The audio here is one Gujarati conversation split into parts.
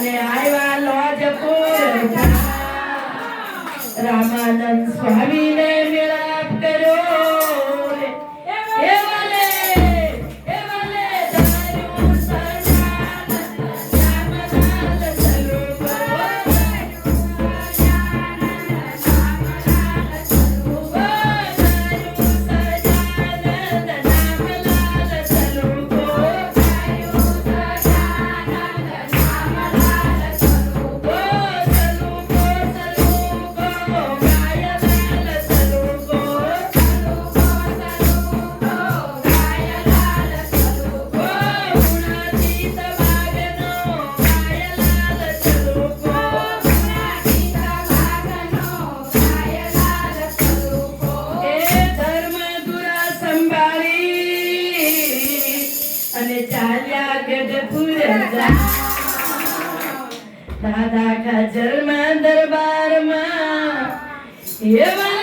અને આવ્યા લોજપુર રામાનંદ સ્વામીને ચાલ્યા ગઢપુર દાદા કાજલમાં દરબારમાં એવા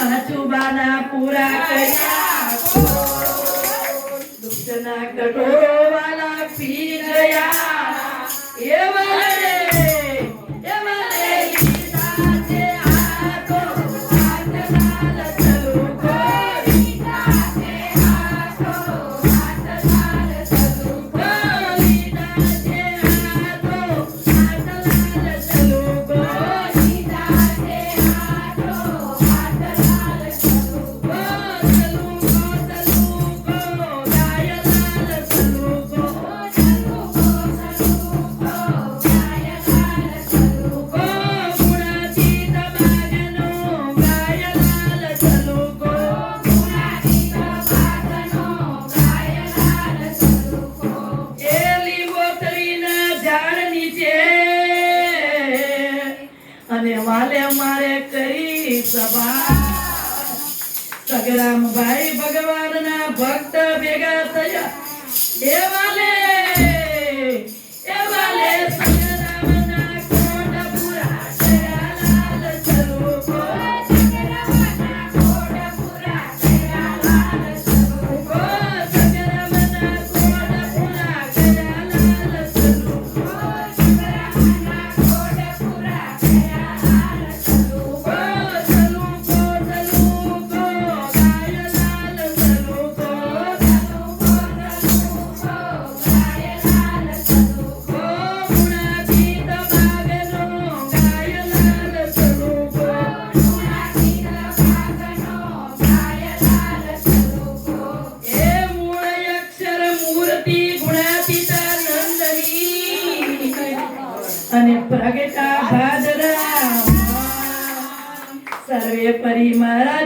મચુબાના પૂરા કર્યા દુષ્ટના કઠોર મને વાલે મારે કરી સભા. સગરામભાઈ ભગવાનના ભક્ત ભેગા થયા. એ વાલે Marimara.